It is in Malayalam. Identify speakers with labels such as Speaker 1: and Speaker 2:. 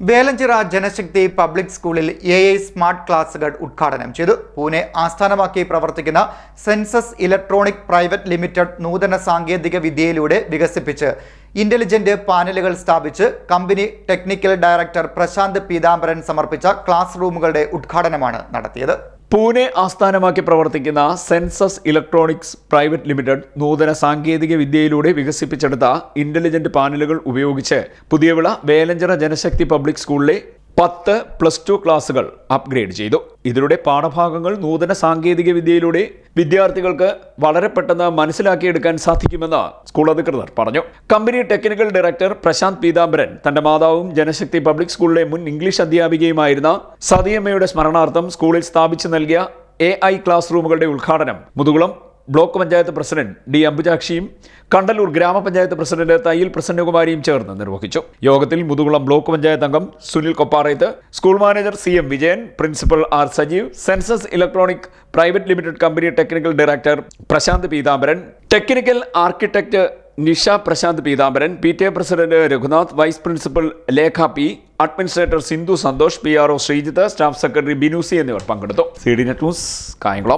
Speaker 1: വേലഞ്ചിറ ജനശക്തി പബ്ലിക് സ്കൂളിൽ എ ഐ സ്മാർട്ട് ക്ലാസുകൾ ഉദ്ഘാടനം ചെയ്തു. പൂനെ ആസ്ഥാനമാക്കി പ്രവർത്തിക്കുന്ന സെൻസസ് ഇലക്ട്രോണിക് പ്രൈവറ്റ് ലിമിറ്റഡ് നൂതന സാങ്കേതിക വിദ്യയിലൂടെ വികസിപ്പിച്ച് ഇന്റലിജന്റ് പാനലുകൾ സ്ഥാപിച്ച് company technical director Prashanth Peethambaran സമർപ്പിച്ച ക്ലാസ് റൂമുകളുടെ ഉദ്ഘാടനമാണ് നടത്തിയത്.
Speaker 2: പൂനെ ആസ്ഥാനമാക്കി പ്രവർത്തിക്കുന്ന സെൻസസ് ഇലക്ട്രോണിക്സ് പ്രൈവറ്റ് ലിമിറ്റഡ് നൂതന സാങ്കേതിക വിദ്യയിലൂടെ വികസിപ്പിച്ചെടുത്ത ഇന്റലിജന്റ് പാനലുകൾ ഉപയോഗിച്ച് പുതിയവിള വേലഞ്ചിറ ജനശക്തി പബ്ലിക് സ്കൂളിലെ പത്ത് പ്ലസ് ടു ക്ലാസുകൾ അപ്ഗ്രേഡ് ചെയ്തു. ഇതിലൂടെ പാഠഭാഗങ്ങൾ നൂതന സാങ്കേതിക വിദ്യയിലൂടെ വിദ്യാർത്ഥികൾക്ക് വളരെ പെട്ടെന്ന് മനസ്സിലാക്കിയെടുക്കാൻ സാധിക്കുമെന്ന് സ്കൂൾ അധികൃതർ പറഞ്ഞു. Company technical director Prashanth Peethambaran തന്റെ മാതാവും ജനശക്തി പബ്ലിക് സ്കൂളിലെ മുൻ ഇംഗ്ലീഷ് അധ്യാപികയുമായിരുന്ന സതിയമ്മയുടെ സ്മരണാർത്ഥം സ്കൂളിൽ സ്ഥാപിച്ചു നൽകിയ എ ഐ ക്ലാസ് റൂമുകളുടെ ഉദ്ഘാടനം Muthukulam block panchayat president D അംബുജാക്ഷിയും Kandalloor ഗ്രാമപഞ്ചായത്ത് പ്രസിഡന്റ് തയ്യിൽ പ്രസന്നകുമാരിയും ചേർന്ന് നിർവഹിച്ചു. യോഗത്തിൽ മുതുകുളം ബ്ലോക്ക് പഞ്ചായത്ത് അംഗം Sunil Kopparayath school manager C M Vijayan principal R Sajeev census electronic private limited company technical director Prashanth Peethambaran technical architect Nisha Prashanth Peethambaran P T A president Raghunath vice principal Lekha P administrator Sindhu Santhosh P R O Sreejith staff secretary Binusi എന്നിവർ പങ്കെടുത്തു. C D net news Kayamkulam.